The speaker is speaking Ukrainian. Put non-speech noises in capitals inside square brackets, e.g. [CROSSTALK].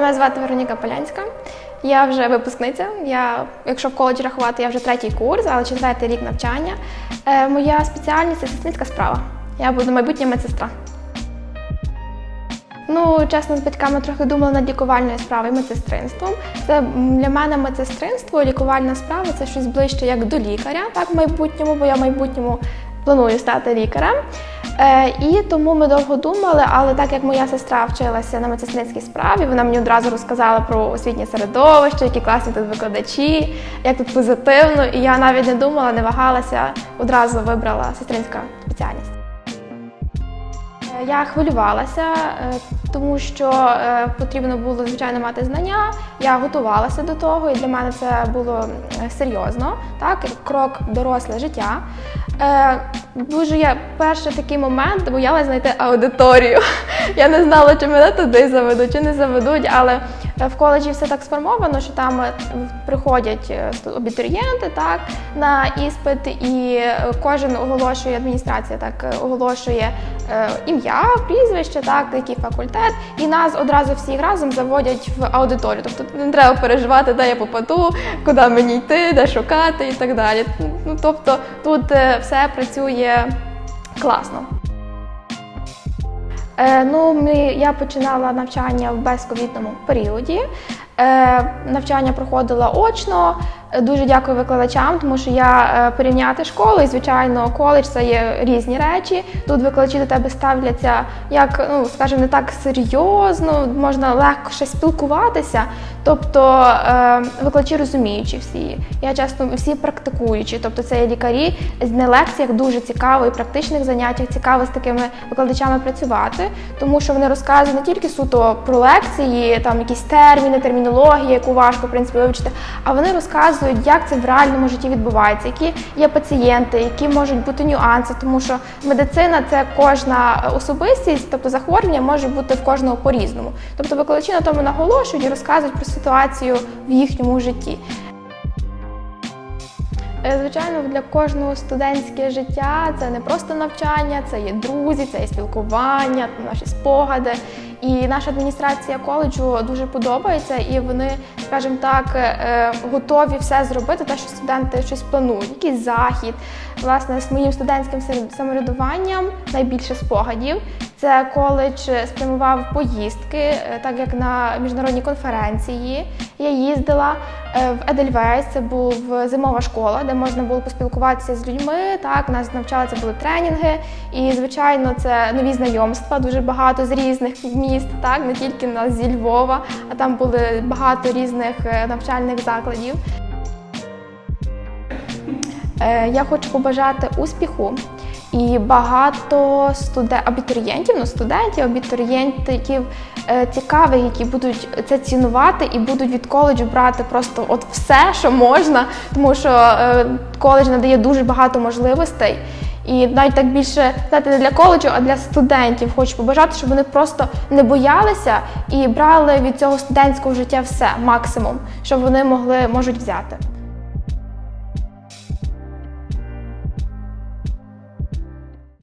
Мене звати Вероніка Полянська. Я вже випускниця. Я, якщо в коледжі рахувати, я вже третій курс, але четвертий рік навчання. Е, моя спеціальність це сестринська справа. Я буду майбутня медсестра. Ну, чесно, з батьками трохи думала над лікувальною справою медсестринством. Це для мене медсестринство, лікувальна справа це щось ближче як до лікаря, так в майбутньому, бо я в майбутньому планую стати лікарем. Е, і тому ми довго думали, але так як моя сестра вчилася на медсестринській справі, вона мені одразу розказала про освітнє середовище, які класні тут викладачі, як тут позитивно. І я навіть не думала, не вагалася, одразу вибрала сестринська спеціальність. Е, Я хвилювалася, е, тому що е, потрібно було звичайно мати знання. Я готувалася до того, і для мене це було серйозно, так крок доросле життя. Е, Дуже я перший такий момент боялася знайти аудиторію. [LAUGHS] Я не знала, чи мене туди заведуть, чи не заведуть, але в коледжі все так сформовано, що там е, приходять е, абітурієнти так, на іспит, і е, кожен оголошує, адміністрація так оголошує ім'я, прізвище, так, який факультет, і нас одразу всіх разом заводять в аудиторію. Тобто не треба переживати, де я попаду, куди мені йти, де шукати і так далі. Ну, тобто тут е, все працює класно. Е, ну, ми, я починала навчання в безковідному періоді. Е, навчання проходила очно. Дуже дякую викладачам, тому що я е, порівняти школу, і звичайно, коледж це є різні речі. Тут викладачі до тебе ставляться як, ну скажімо, не так серйозно, можна легко ще спілкуватися. Тобто е, викладачі розуміючі всі. Я часто всі практикуючі, тобто це є лікарі на лекціях дуже цікаво і практичних заняттях цікаво з такими викладачами працювати, тому що вони розказують не тільки суто про лекції, там якісь терміни, термінології, яку важко в принципі вивчити, а вони розказують, як це в реальному житті відбувається, які є пацієнти, які можуть бути нюанси, тому що медицина це кожна особистість, тобто захворювання може бути в кожного по-різному. Тобто викладачі на тому наголошують і розказують про ситуацію в їхньому житті. Е, Звичайно, для кожного студентське життя це не просто навчання, це є друзі, це є спілкування, наші спогади. І наша адміністрація коледжу дуже подобається, і вони, скажімо так, е, готові все зробити, те, що студенти щось планують, якийсь захід. Власне, з моїм студентським самоврядуванням найбільше спогадів. Це коледж спрямував поїздки, е, так як на міжнародні конференції. Я їздила е, в Едельвейс, це був зимова школа, де можна було поспілкуватися з людьми. Так, нас навчали, це були тренінги. І, звичайно, це нові знайомства, дуже багато з різних міст, так, не тільки нас зі Львова, а там були багато різних е, навчальних закладів. Е, Я хочу побажати успіху і багато студе... абітурієнтів, ну студентів, абітурієнтів е, цікавих, які будуть це цінувати і будуть від коледжу брати просто от все, що можна, тому що коледж надає дуже багато можливостей. І навіть так більше знаєте, не для коледжу, а для студентів хочу побажати, щоб вони просто не боялися і брали від цього студентського життя все максимум, що вони могли можуть взяти.